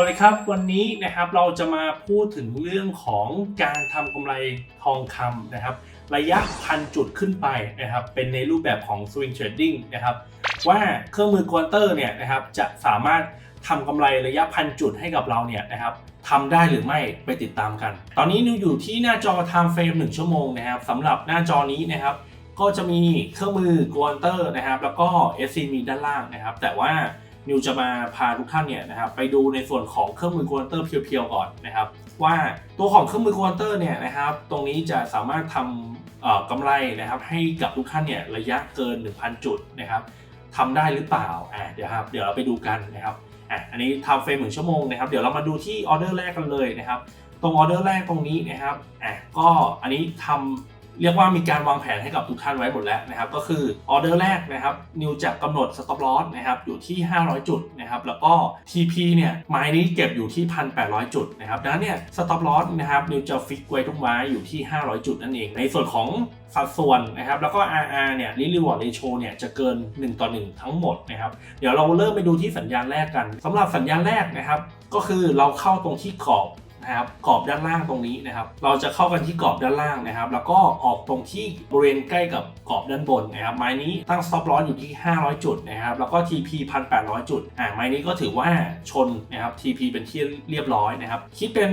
สวัสดีครับวันนี้นะครับเราจะมาพูดถึงเรื่องของการทำกำไรทองคำนะครับ ระยะพันจุดขึ้นไปนะครับ เป็นในรูปแบบของ swing trading นะครับ ว่าเครื่องมือกวนเตอร์เนี่ยนะครับจะสามารถทำกำไรระยะพันจุดให้กับเราเนี่ยนะครับทำได้หรือไม่ไปติดตามกัน ตอนนี้นิวอยู่ที่หน้าจอ time frame 1 ชั่วโมงนะครับสำหรับหน้าจอนี้นะครับ ก็จะมีเครื่องมือกวนเตอร์นะครับ แล้วก็ SC มีด้านล่างนะครับ แต่ว่า นิวจะมาพาทุกท่านเนี่ยนะครับไปดูในส่วนของเครื่องมือกวนเตอร์เพียวๆก่อนนะครับ ว่าตัวของเครื่องมือกวนเตอร์เนี่ยนะครับ ตรงนี้จะสามารถทำกำไรนะครับให้กับทุกท่านเนี่ยระยะเกิน 1,000 จุดนะครับทำได้หรือเปล่าอ่าเดี๋ยวครับเดี๋ยวเราไปดูกันนะครับอะอันนี้ทำเฟรมหนึ่งชั่วโมงนะครับ เดี๋ยวเรามาดูที่ออเดอร์แรกกันเลยนะครับ ตรงออเดอร์แรกตรงนี้นะครับอะก็อันนี้ทำ เรียกว่ามีการวางแผนให้กับทุกท่านไว้หมดแล้วนะครับก็คือออเดอร์แรกนะครับนิวจะกำหนด stop loss นะครับอยู่ที่ 500 จุดนะครับแล้วก็ TP เนี่ยไม้นี้เก็บอยู่ที่ 1,800 จุดนะครับดังนั้นเนี่ย stop loss นะครับนิวจะฟิกไว้ทุกไม้อยู่ที่ 500 จุดนั่นเอง ในส่วนของสัดส่วนนะครับแล้วก็ RR เนี่ย risk reward ratio เนี่ยจะเกิน 1 ต่อ 1 ทั้งหมดนะครับเดี๋ยวเราเริ่มไปดูที่สัญญาณแรกกันสำหรับสัญญาณแรกนะครับก็คือเราเข้าตรงที่กรอบ นะครับกรอบด้านล่างตรงนี้นะครับ เราจะเข้ากันที่กรอบด้านล่างนะครับ แล้วก็ออกตรงที่บริเวณใกล้กับกรอบด้านบนนะครับ ไม้นี้ตั้ง stop loss อยู่ที่ 500 จุดนะครับ แล้วก็ TP 1,800 จุด อ่า ไม้นี้ก็ถือว่าชนนะครับ TP เป็นที่เรียบร้อยนะครับ คิดเป็น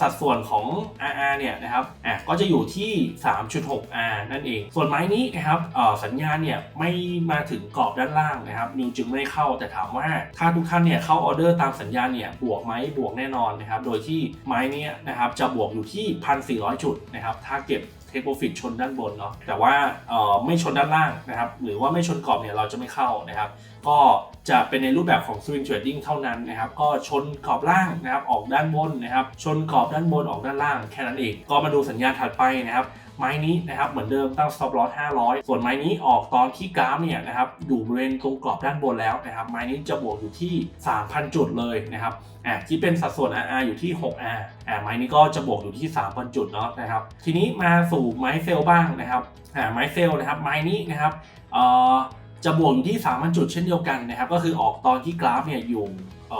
สัดส่วนของ RR เนี่ยนะครับ อะก็จะอยู่ที่ 3.6 R นั่นเอง ส่วนไม้นี้นะครับสัญญาณเนี่ยไม่มาถึงกรอบด้านล่างนะครับ นิวจึงไม่เข้า แต่ถามว่าถ้าทุกท่านเนี่ยเข้าออเดอร์ตามสัญญาณเนี่ย บวกไหมบวกแน่นอนนะครับ โดยที่ไมม้นี้นะครับจะบวกอยู่ที่ 1,400 จุดนะครับถ้าเก็บเทคโปรฟิตชนด้านบนเนาะแต่ว่าเอ่อไม่ชนด้านล่างนะครับหรือว่าไม่ชนกรอบเนี่ยเราจะไม่เข้านะครับก็จะเป็นในรูปแบบของ swing trading เท่านั้นนะครับก็ชนกรอบล่างนะครับออกด้านบนนะครับชนกรอบด้านบนออกด้านล่างแค่นั้นเอง ก็มาดูสัญญาณถัดไปนะครับ ไม้นี้นะครับเหมือนเดิมตั้ง stop loss 500 ส่วนไม้นี้ออกตอนที่กราฟเนี่ยนะครับอยู่บริเวณตรงกรอบด้านบนแล้วนะครับไม้นี้จะบวกอยู่ที่ 3,000 จุดเลยนะครับอะที่เป็นสัดส่วน RR อยู่ที่ 6R อะไม้นี้ก็จะบวกอยู่ที่ 3,000 จุดเนาะนะครับทีนี้มาสู่ไม้เซลบ้างนะครับอ่าไม้เซลนะครับไม้นี้นะครับเอ่อจะบวกอยู่ที่ 3,000 จุดเช่นเดียวกันนะครับก็คือออกตอนที่กราฟเนี่ยอยู่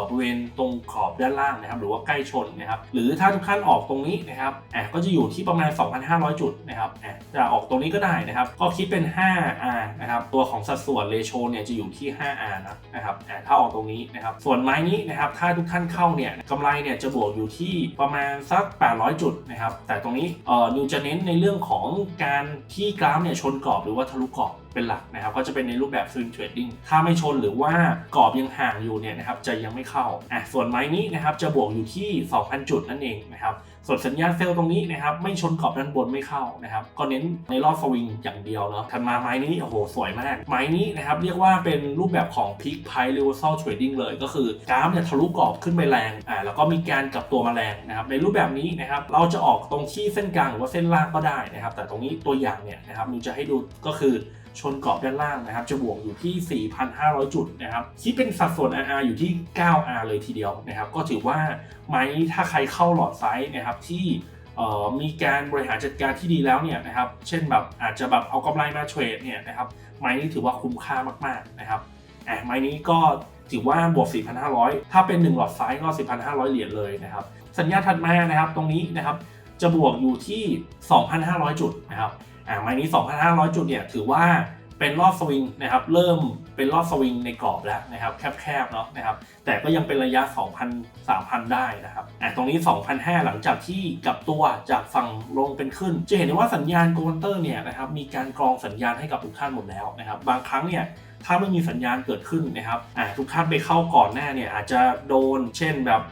บริเวณตรงขอบด้านล่างนะครับหรือว่าใกล้ชนนะครับหรือถ้าทุกท่านออกตรงนี้นะครับอะก็จะอยู่ที่ประมาณ 2,500 จุดนะครับอะจะออกตรงนี้ก็ได้นะครับ ก็คิดเป็น 5R นะครับตัวของสัดส่วนเรโชเนี่ยจะอยู่ที่ 5R นะนะครับอะถ้าออกตรงนี้นะครับส่วนไม้นี้นะครับถ้าทุกท่านเข้าเนี่ยกำไรเนี่ยจะบวกอยู่ที่ประมาณสัก 800 จุดนะครับแต่ตรงนี้เอ่อนิวจะเน้นในเรื่องของการที่กราฟเนี่ยชนกรอบหรือว่าทะลุกรอบ เป็นหลักนะครับก็จะเป็นในรูปแบบ swing trading ถ้าไม่ชนหรือว่ากรอบยังห่างอยู่เนี่ยนะครับจะยังไม่เข้าอะส่วนไม้นี้นะครับจะบวกอยู่ที่ 2,000 จุดนั่นเองนะครับส่วนสัญญาณเซลล์ตรงนี้นะครับไม่ชนกรอบด้านบนไม่เข้านะครับก็เน้นในรอบสวิงอย่างเดียวเนาะถัดมาไม้นี้โอ้โหสวยมาก ไม้นี้นะครับเรียกว่าเป็นรูปแบบของ peak price reversal trading เลย ก็คือกราฟเนี่ยทะลุกรอบขึ้นไปแรงอ่าแล้วก็มีการกลับตัวมาแรงนะครับในรูปแบบนี้นะครับเราจะออกตรงที่เส้นกลางหรือว่าเส้นล่างก็ได้นะครับแต่ตรงนี้ตัวอย่างเนี่ยนะครับมิวจะให้ดูก็คือ ชนกรอบด้านล่างนะครับ จะบวกอยู่ที่ 4,500 จุดนะครับคิดเป็นสัดส่วน RR อยู่ที่ 9R เลยทีเดียวนะครับ ก็ถือว่าไม้ถ้าใครเข้าหลอดไซส์นะครับที่มีการบริหารจัดการที่ดีแล้วเนี่ยนะครับ เช่นแบบอาจจะแบบเอากำไรมาเทรดเนี่ยนะครับ ไม้นี้ถือว่าคุ้มค่ามากๆนะครับอะไม้นี้ก็ถือว่าบวก 4,500 ถ้าเป็น 1 หลอดไซส์ก็ 4,500 เหรียญเลยนะครับ สัญญาณถัดมานะครับตรงนี้นะครับจะบวกอยู่ที่ 2,500 จุดนะครับ อ่าไม้นี้ 2,500 จุดเนี่ยถือว่าเป็นรอบสวิงนะครับเริ่มเป็นรอบสวิงในกรอบแล้วนะครับแคบๆเนาะนะครับแต่ก็ยังเป็นระยะ 2,000 3,000 ได้นะครับอ่าตรงนี้ 2,500 หลังจากที่กลับตัวจากฝั่งลงเป็นขึ้น จะเห็นได้ว่าสัญญาณโกลเตอร์เนี่ยนะครับมีการกรองสัญญาณให้กับทุกท่านหมดแล้วนะครับบางครั้งเนี่ยถ้าไม่มีสัญญาณเกิดขึ้นนะครับอ่าทุกท่านไปเข้าก่อนหน้าเนี่ยอาจจะโดนเช่นแบบ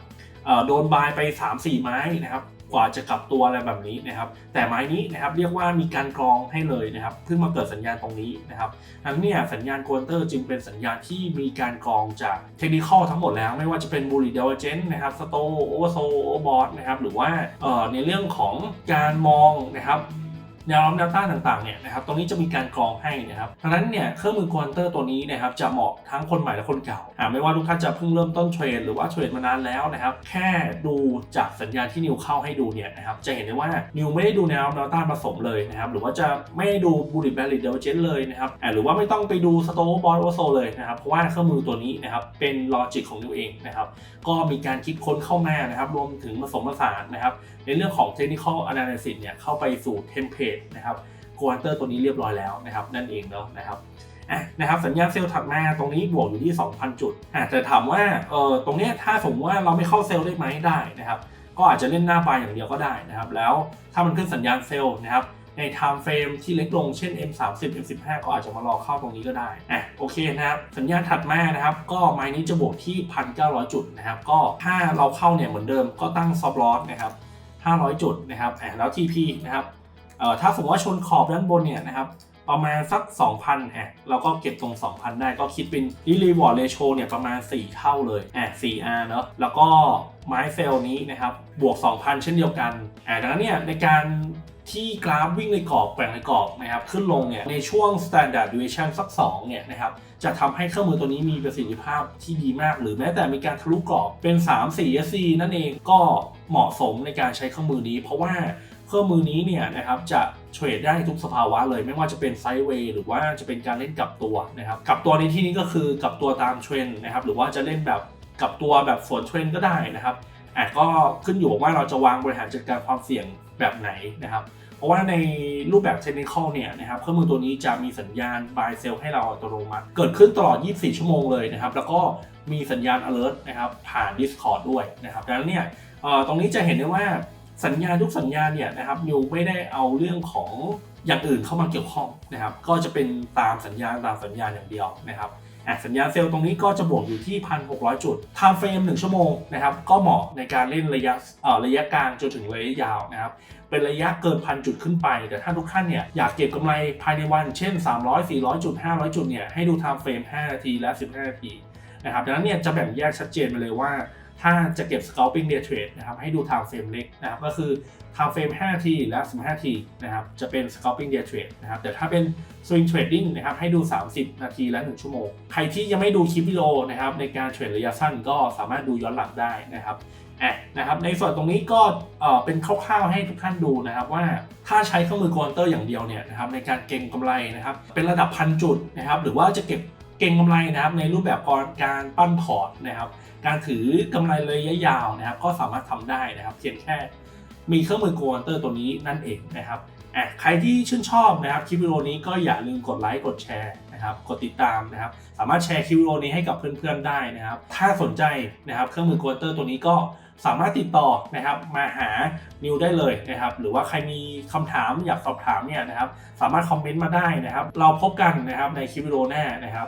เอ่อโดนบายไป 3-4 ไม้นะครับ กว่าจะกลับตัวอะไรแบบนี้นะครับ แต่ไม้นี้นะครับเรียกว่ามีการกรองให้เลยนะครับเพิ่งมาเกิดสัญญาณตรงนี้นะครับนั้นเนี่ยสัญญาณคอนเตอร์จึงเป็นสัญญาณที่มีการกรองจากเทคนิคทั้งหมดแล้ว ไม่ว่าจะเป็นบูลิเดเวอร์เจนนะครับสโตโอเวอร์โซโอเวอร์บอสนะครับหรือว่าในเรื่องของการมองนะครับ แนวรับแนวต้านต่างๆเนี่ยนะครับตรงนี้จะมีการกรองให้นะครับดังนั้นเนี่ยเครื่องมือกวนเตอร์ตัวนี้นะครับจะเหมาะทั้งคนใหม่และคนเก่าอ่าไม่ว่าทุกท่านจะเพิ่งเริ่มต้นเทรดหรือว่าเทรดมานานแล้วนะครับแค่ดูจากสัญญาณที่นิวเข้าให้ดูเนี่ยนะครับจะเห็นได้ว่านิวไม่ได้ดูแนวรับแนวต้านผสมเลยนะครับหรือว่าจะไม่ได้ดูบูริ t แบริ d เด v เจนเลยนะครับอ่าหรือว่าไม่ต้องไปดูสโต b บอลโอโซเลยนะครับเพราะว่าเครื่องมือตัวนี้นะครับเป็นลอจิกของนิวเองนะครับก็มีการคิดค้นเข้ามานะครับรวมถึงผสมผสานนะครับในเรื่องของ technical analysis เนี่ยเข้าไปสู่เทมเพลตนะครับควอนเตอร์ตัวนี้เรียบร้อยแล้วนะครับนั่นเองเนาะนะครับอะนะครับสัญญาณเซลล์ถัดมาตรงนี้บวกอยู่ที่ 2,000 จุดอะแต่ถามว่าเออตรงเนี้ยถ้าสมมติว่าเราไม่เข้าเซลล์ได้ไหมได้นะครับก็อาจจะเล่นหน้าบายอย่างเดียวก็ได้นะครับ แล้วถ้ามันขึ้นสัญญาณเซลล์นะครับใน time frame ที่เล็กลงเช่น M30 M15 ก็อาจจะมารอเข้าตรงนี้ก็ได้อะโอเคนะครับ สัญญาณถัดมานะครับ ก็ไมล์นี้จะบวกที่ 1,900 จุดนะครับ ก็ถ้าเราเข้าเนี่ยเหมือนเดิมก็ตั้ง stop loss นะครับ 500 จุดนะครับอะแล้ว TP นะครับ ถ้าสมมติว่าชนขอบด้านบนเนี่ยนะครับประมาณสัก 2,000อะเราก็เก็บตรง 2,000 ได้ก็คิดเป็นรีรีวอร์ดเรโชเนี่ยประมาณ 4 เท่าเลยอะ 4R เนอะแล้วก็ไม้เซลล์นี้นะครับบวก 2,000 เช่นเดียวกันอะดังนั้นเนี่ยในการที่กราฟวิ่งในกรอบแกว่งในกรอบนะครับขึ้นลงเนี่ยในช่วง standard deviation สัก2เนี่ยนะครับจะทำให้เครื่องมือตัวนี้มีประสิทธิภาพที่ดีมาก หรือแม้แต่มีการทะลุกรอบเป็น 3 4 SC นั่นเองก็เหมาะสมในการใช้เครื่องมือนี้ เพราะว่า เครื่องมือนี้เนี่ยนะครับจะเทรดได้ทุกสภาวะเลย ไม่ว่าจะเป็นไซด์เวย์หรือว่าจะเป็นการเล่นกับตัวนะครับกับตัวในที่นี้ก็คือกับตัวตามเทรนนะครับหรือว่าจะเล่นแบบกับตัวแบบสวนเทรนก็ได้นะครับอะก็ขึ้นอยู่ว่าเราจะวางบริหารจัดการความเสี่ยงแบบไหนนะครับ เพราะว่าในรูปแบบเทคนิคเนี่ยนะครับเครื่องมือตัวนี้จะมีสัญญาณ buy sell ให้เราอัตโนมัติเกิดขึ้นตลอด 24 ชั่วโมงเลยนะครับ แล้วก็มีสัญญาณ alert นะครับผ่าน Discord ด้วยนะครับดังนั้นเนี่ยตรงนี้จะเห็นได้ว่า สัญญาทุกสัญญาเนี่ยนะครับนิวไม่ได้เอาเรื่องของอย่างอื่นเข้ามาเกี่ยวข้องนะครับ ก็จะเป็นตามสัญญาตามสัญญาอย่างเดียวนะครับอะสัญญาเซลล์ตรงนี้ก็จะบวกอยู่ที่ 1,600 จุด time frame 1ชั่วโมงนะครับก็เหมาะในการเล่นระยะเอ่อระยะกลางจนถึงระยะยาวนะครับเป็นระยะเกินพันจุดขึ้นไป แต่ถ้าทุกท่านเนี่ยอยากเก็บกำไรภายในวัน เช่น 300 400 จุด 500 จุดเนี่ยให้ดู time frame 5นาทีและ 15 นาทีนะครับดังนั้นเนี่ยจะแบ่งแยกชัดเจนไปเลยว่า ถ้าจะเก็บ scalping day trade นะครับให้ดู time frame เล็กนะครับก็คือ time frame 5นาทีและ 15นาทีนะครับจะเป็น scalping day trade นะครับแต่ถ้าเป็น swing trading นะครับให้ดู 30 นาทีและ 1 ชั่วโมง ใครที่ยังไม่ดูคลิปวิดีโอนะครับในการเทรดระยะสั้นก็สามารถดูย้อนหลังได้นะครับอะนะครับในส่วนตรงนี้ก็เอ่อเป็นคร่าวๆให้ทุกท่านดูนะครับว่าถ้าใช้เครื่องมือกวนเตอร์อย่างเดียวเนี่ยนะครับในการเก็งกำไรนะครับเป็นระดับพันจุดนะครับหรือว่าจะเก็บ ก็งกำไรนะครับในรูปแบบการปั้นพอร์ตนะครับ การถือกำไรระยะยาวนะครับ ก็สามารถทำได้นะครับ เพียงแค่มีเครื่องมือโกวนเตอร์ตัวนี้นั่นเองนะครับอะใครที่ชื่นชอบนะครับคลิปวิดีโอนี้ก็อย่าลืมกดไลค์กดแชร์นะครับกดติดตามนะครับ สามารถแชร์คลิปวิดีโอนี้ให้กับเพื่อนๆได้นะครับ ถ้าสนใจนะครับเครื่องมือโกวนเตอร์ตัวนี้ก็สามารถติดต่อนะครับมาหานิวได้เลยนะครับ หรือว่าใครมีคำถามอยากสอบถามเนี่ยนะครับ สามารถคอมเมนต์มาได้นะครับ เราพบกันนะครับในคลิปวิดีโอหน้านะครับ